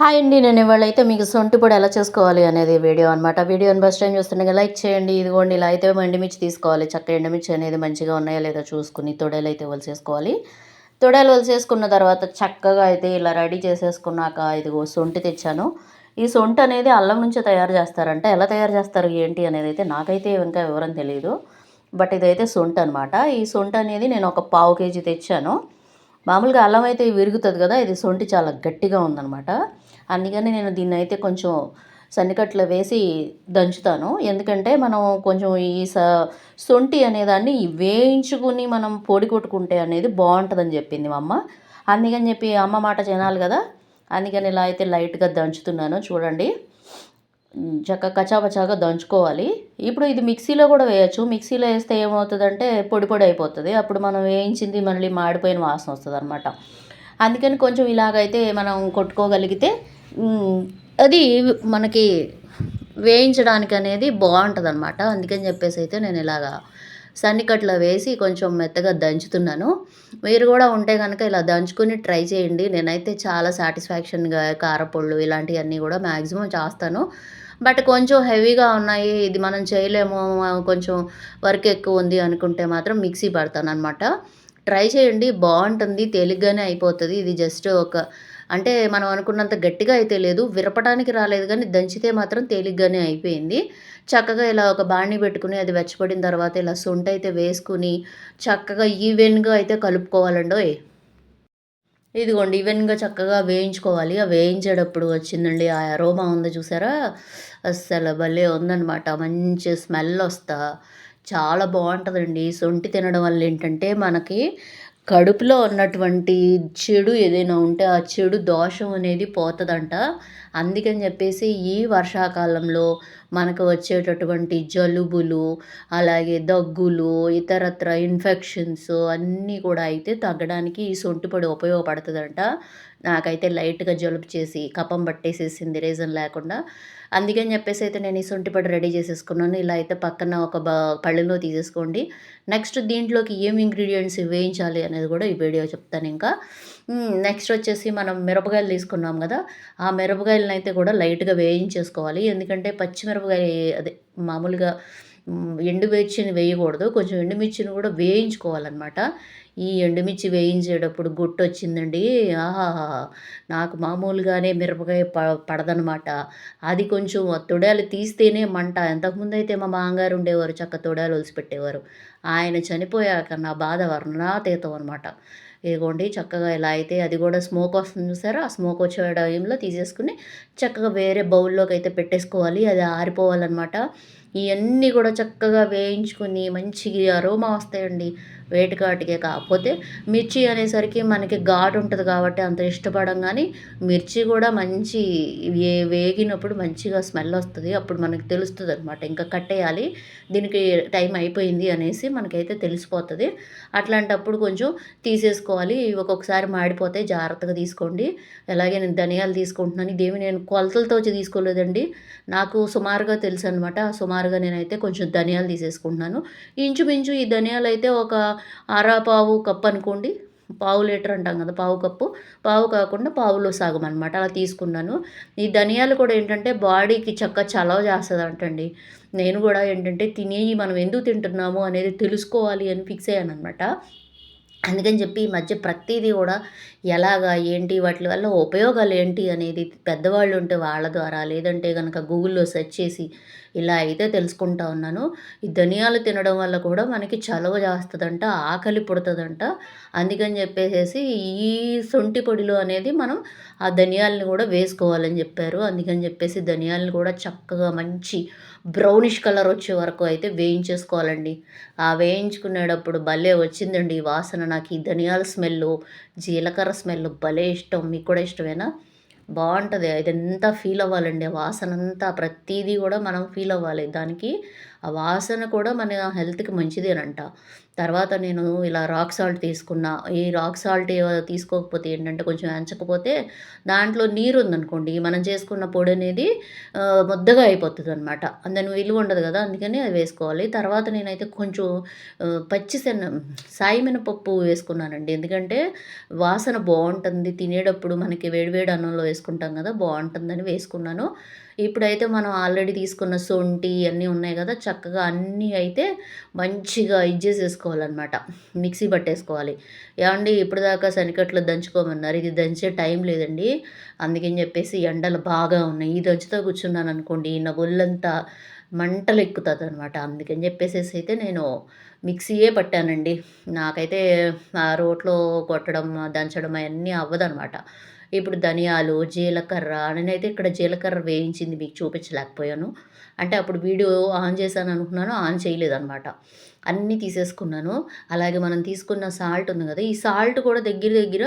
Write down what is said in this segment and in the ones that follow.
Hi అండి నేను ఇవాళ అయితే మీకు సొంటి పొడి ఎలా చేసుకోవాలి అనేది వీడియో అనమాట వీడియోని ఫస్ట్ టైం చూస్తుండగా లైక్ చేయండి ఇదిగోండి ఇలా అయితే ఎండుమిర్చి తీసుకోవాలి. చక్క ఎండుమిర్చి అనేది మంచిగా ఉన్నాయో లేదో చూసుకుని తొడేలు అయితే వలిసేసుకోవాలి తొడేలు వలిసేసుకున్న తర్వాత చక్కగా అయితే ఇలా రెడీ చేసేసుకున్నాక ఇదిగో సొంటి తెచ్చాను. ఈ సొంటి అనేది అల్లం నుంచి తయారు చేస్తారంటే. ఎలా తయారు చేస్తారు ఏంటి అనేది అయితే నాకైతే ఇంకా వివరం తెలియదు బట్ ఇదైతే సొంటి అనమాట ఈ సొంటి అనేది నేను ఒక పావు కేజీ తెచ్చాను. మామూలుగా అల్లం అయితే విరుగుతుంది కదా ఇది సొంటి చాలా గట్టిగా ఉందన్నమాట. అందుకని నేను దీన్ని అయితే కొంచెం సన్నికట్లో వేసి దంచుతాను. ఎందుకంటే మనం కొంచెం ఈ స సొంటి అనేదాన్ని వేయించుకుని మనం పొడి కొట్టుకుంటే అనేది బాగుంటుందని చెప్పింది మా అమ్మ. అందుకని చెప్పి అమ్మ మాట తినాలి కదా అందుకని ఇలా అయితే లైట్గా దంచుతున్నాను చూడండి. చక్కగా కచాపచాగా దంచుకోవాలి. ఇప్పుడు ఇది మిక్సీలో కూడా వేయచ్చు. మిక్సీలో వేస్తే ఏమవుతుందంటే పొడి పొడి అయిపోతుంది. అప్పుడు మనం వేయించింది మళ్ళీ మాడిపోయిన వాసన వస్తుంది అనమాట అందుకని కొంచెం ఇలాగైతే మనం కొట్టుకోగలిగితే అది మనకి వేయించడానికి అనేది బాగుంటుంది అనమాట అందుకని చెప్పేసి అయితే నేను ఇలాగా సన్నికట్లో వేసి కొంచెం మెత్తగా దంచుతున్నాను. మీరు కూడా ఉంటే కనుక ఇలా దంచుకొని ట్రై చేయండి. నేనైతే చాలా సాటిస్ఫాక్షన్గా కారపొళ్ళు ఇలాంటివన్నీ కూడా మ్యాక్సిమం చేస్తాను. బట్ కొంచెం హెవీగా ఉన్నాయి. ఇది మనం చేయలేము. కొంచెం వర్క్ ఎక్కువ ఉంది అనుకుంటే మాత్రం మిక్సీ పడతాను అనమాట ట్రై చేయండి. బాగుంటుంది. తేలిగ్గానే అయిపోతుంది. ఇది జస్ట్ ఒక అంటే మనం అనుకున్నంత గట్టిగా అయితే లేదు విరపడానికి రాలేదు కానీ దంచితే మాత్రం తేలిగ్గానే అయిపోయింది. చక్కగా ఇలా ఒక బాణీ పెట్టుకుని అది వెచ్చపడిన తర్వాత ఇలా సొంట అయితే వేసుకుని చక్కగా ఈవెన్గా అయితే కలుపుకోవాలండో. ఇదిగోండి ఈవెన్గా చక్కగా వేయించుకోవాలి. ఆ వేయించేటప్పుడు వచ్చిందండి ఆ అరోమా ఉందో చూసారా? అస్సలు భలే ఉందనమాట మంచి స్మెల్ వస్తా. చాలా బాగుంటుందండి. సొంటి తినడం వల్ల ఏంటంటే మనకి కడుపులో ఉన్నటువంటి చెడు ఏదైనా ఉంటే ఆ చెడు దోషం అనేది పోతుందంట. అందుకని చెప్పేసి ఈ వర్షాకాలంలో మనకు వచ్చేటటువంటి జలుబులు అలాగే దగ్గులు ఇతరత్ర ఇన్ఫెక్షన్స్ అన్నీ కూడా అయితే తగ్గడానికి ఈ సొంటిపొడి ఉపయోగపడుతుందంట. నాకైతే లైట్గా జలుబు చేసి కపం పట్టేసేసింది రీజన్ లేకుండా. అందుకని చెప్పేసి అయితే నేను ఈ సొంటిపొడి రెడీ చేసేసుకున్నాను. ఇలా అయితే పక్కన ఒక పళ్ళులో తీసేసుకోండి. నెక్స్ట్ దీంట్లోకి ఏం ఇంగ్రీడియంట్స్ వేయించాలి అనేది కూడా ఈ వీడియో చెప్తాను ఇంకా. నెక్స్ట్ వచ్చేసి మనం మిరపకాయలు తీసుకున్నాం కదా ఆ మిరపకాయలను అయితే కూడా లైట్గా వేయించేసుకోవాలి. ఎందుకంటే పచ్చిమిరపకాయ అదే మామూలుగా ఎండుమిర్చిని వేయకూడదు. కొంచెం ఎండుమిర్చిని కూడా వేయించుకోవాలన్నమాట. ఈ ఎండుమిర్చి వేయించేటప్పుడు గుట్టు వచ్చిందండి ఆహా నాకు మామూలుగానే మిరపకాయ ప పడదనమాట అది కొంచెం తొడాలు తీస్తేనే మంట. అంతకుముందు అయితే మా మామగారు ఉండేవారు చక్క తొడాలు ఒలిసిపెట్టేవారు ఆయన చనిపోయాక నా బాధ వర్ణాతీతం అనమాట ఇదిగోండి చక్కగా ఇలా అయితే అది కూడా స్మోక్ వస్తుంది చూసారా? ఆ స్మోక్ వచ్చే టైంలో తీసేసుకుని చక్కగా వేరే బౌల్లోకి అయితే పెట్టేసుకోవాలి. అది ఆరిపోవాలన్నమాట. ఇవన్నీ కూడా చక్కగా వేయించుకుని మంచి అరోమా వస్తాయండి. వేటికాటికే కాకపోతే మిర్చి అనేసరికి మనకి ఘాటు ఉంటుంది కాబట్టి అంత ఇష్టపడం కానీ మిర్చి కూడా మంచి వే వేగినప్పుడు మంచిగా స్మెల్ వస్తుంది. అప్పుడు మనకి తెలుస్తుంది అనమాట ఇంకా కట్టేయాలి. దీనికి టైం అయిపోయింది అనేసి మనకైతే తెలిసిపోతుంది. అట్లాంటప్పుడు కొంచెం తీసేసుకోవాలి. ఒక్కొక్కసారి మాడిపోతే జాగ్రత్తగా తీసుకోండి. అలాగే నేను ధనియాలు తీసుకుంటున్నాను. ఇదేమి నేను కొలతలతో తీసుకోలేదండి. నాకు సుమారుగా తెలుసు అనమాట సుమారుగా నేనైతే కొంచెం ధనియాలు తీసేసుకుంటున్నాను. ఇంచుమించు ఈ ధనియాలు అయితే ఒక అరా పావు కప్పు అనుకోండి. పావు లీటర్ అంటాం కదా పావు కప్పు. పావు కాకుండా పావులో సగం అనమాట అలా తీసుకున్నాను. ఈ ధనియాలు కూడా ఏంటంటే బాడీకి చక్క చలవ చేస్తుంది అంటండి నేను కూడా ఏంటంటే తినేవి మనం ఎందుకు తింటున్నాము అనేది తెలుసుకోవాలి అని ఫిక్స్ అయ్యాను అనమాట అందుకని చెప్పి ఈ మధ్య ప్రతిదీ కూడా ఎలాగా ఏంటి వాటి వల్ల ఉపయోగాలు ఏంటి అనేది పెద్దవాళ్ళు ఉంటే వాళ్ళ ద్వారా లేదంటే కనుక గూగుల్లో సెర్చ్ చేసి ఇలా అయితే తెలుసుకుంటా ఉన్నాను. ఈ ధనియాలు తినడం వల్ల కూడా మనకి చలవ చేస్తుందంట ఆకలి పుడుతుందంట. అందుకని చెప్పేసి ఈ సొంటి పొడిలో అనేది మనం ఆ ధనియాలను కూడా వేసుకోవాలని చెప్పారు. అందుకని చెప్పేసి ధనియాలను కూడా చక్కగా మంచి బ్రౌనిష్ కలర్ వచ్చే వరకు అయితే వేయించేసుకోవాలండి. ఆ వేయించుకునేటప్పుడు భలే వచ్చిందండి ఈ వాసన. నాకు ఈ ధనియాల స్మెల్ జీలకర్ర స్మెల్ భలే ఇష్టం. మీకు కూడా ఇష్టమేనా? బాగుంటుంది. అదంతా ఫీల్ అవ్వాలండి. ఆ వాసన అంతా ప్రతిదీ కూడా మనం ఫీల్ అవ్వాలి. దానికి ఆ వాసన కూడా మన హెల్త్‌కి మంచిదేనంట. తర్వాత నేను ఇలా రాక్ సాల్ట్ తీసుకున్నా. ఈ రాక్ సాల్ట్ తీసుకోకపోతే ఏంటంటే కొంచెం ఎంచకపోతే దాంట్లో నీరు ఉందనుకోండి మనం చేసుకున్న పొడి అనేది ముద్దగా అయిపోతుంది అనమాట దాని విలువ ఉండదు కదా అందుకని అది వేసుకోవాలి. తర్వాత నేనైతే కొంచెం ఆహ్, పచ్చి శన సాయి మినపప్పు వేసుకున్నానండి. ఎందుకంటే వాసన బాగుంటుంది తినేటప్పుడు మనకి వేడివేడి అన్నంలో వేసుకుంటాం కదా బాగుంటుందని వేసుకున్నాను. ఇప్పుడైతే మనం ఆల్రెడీ తీసుకున్న సొంటి అన్నీ ఉన్నాయి కదా చక్కగా అన్నీ అయితే మంచిగా ఇది చేసేసుకోవాలనమాట. మిక్సీ పట్టేసుకోవాలి. ఏవండీ ఇప్పటిదాకా శనికట్లు దంచుకోమన్నారు. ఇది దంచే టైం లేదండి. అందుకని చెప్పేసి ఎండలు బాగా ఉన్నాయి. ఈ కూర్చున్నాను అనుకోండి నా ఒళ్ళంతా అనమాట అందుకని చెప్పేసేసి అయితే నేను మిక్సీయే పట్టానండి. నాకైతే ఆ రోట్లో కొట్టడం, దంచడం అవన్నీ అవ్వదనమాట. ఇప్పుడు ధనియాలు, జీలకర్ర నేనైతే ఇక్కడ జీలకర్ర వేయించింది మీకు చూపించలేకపోయాను. అంటే అప్పుడు వీడియో ఆన్ చేశాను అనుకున్నాను. ఆన్ చేయలేదనమాట. అన్నీ తీసేసుకున్నాను. అలాగే మనం తీసుకున్న సాల్ట్ ఉంది కదా ఈ సాల్ట్ కూడా దగ్గర దగ్గర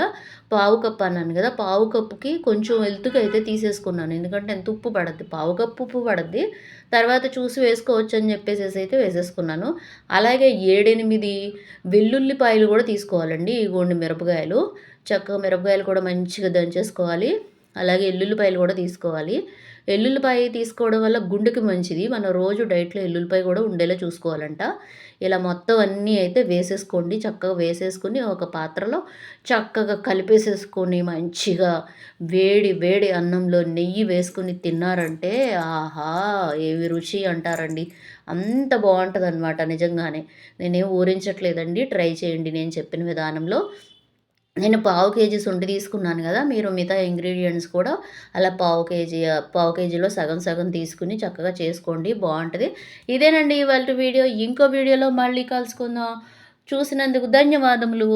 పావు కప్పు అన్నాను కదా పావు కప్పుకి కొంచెం ఎత్తుగా అయితే తీసేసుకున్నాను. ఎందుకంటే ఎంత ఉప్పు పడద్ది. పావు కప్పు ఉప్పు పడద్ది. తర్వాత చూసి వేసుకోవచ్చు అని చెప్పేసేసి అయితే వేసేసుకున్నాను. అలాగే 7, 8 వెల్లుల్లిపాయలు కూడా తీసుకోవాలండి. ఈ గోండి మిరపకాయలు. చక్కగా మిరపకాయలు కూడా మంచిగా దంచేసుకోవాలి. అలాగే ఎల్లుల్లిపాయలు కూడా తీసుకోవాలి. ఎల్లుల్లిపాయ తీసుకోవడం వల్ల గుండెకి మంచిది. మనం రోజు డైట్‌లో ఎల్లుల్లిపాయ కూడా ఉండేలా చూసుకోవాలంట. ఇలా మొత్తం అన్నీ అయితే వేసేసుకోండి. చక్కగా వేసేసుకొని ఒక పాత్రలో చక్కగా కలిపేసేసుకొని మంచిగా వేడి వేడి అన్నంలో నెయ్యి వేసుకొని తిన్నారంటే ఆహా! ఏవి రుచి అంటారండి. అంత బావుంటదనమాట నిజంగానే. నేనేం ఊరించట్లేదండి. ట్రై చేయండి నేను చెప్పిన విధానంలో. నేను పావు కేజీ శుంఠి తీసుకున్నాను కదా మీరు మిగతా ఇంగ్రీడియంట్స్ కూడా అలా పావు కేజీ పావు కేజీలో సగం సగం తీసుకుని చక్కగా చేసుకోండి బాగుంటుంది ఇదేనండి ఇవాళ వీడియో. ఇంకో వీడియోలో మళ్ళీ కలుసుకుందాం. చూసినందుకు ధన్యవాదములు.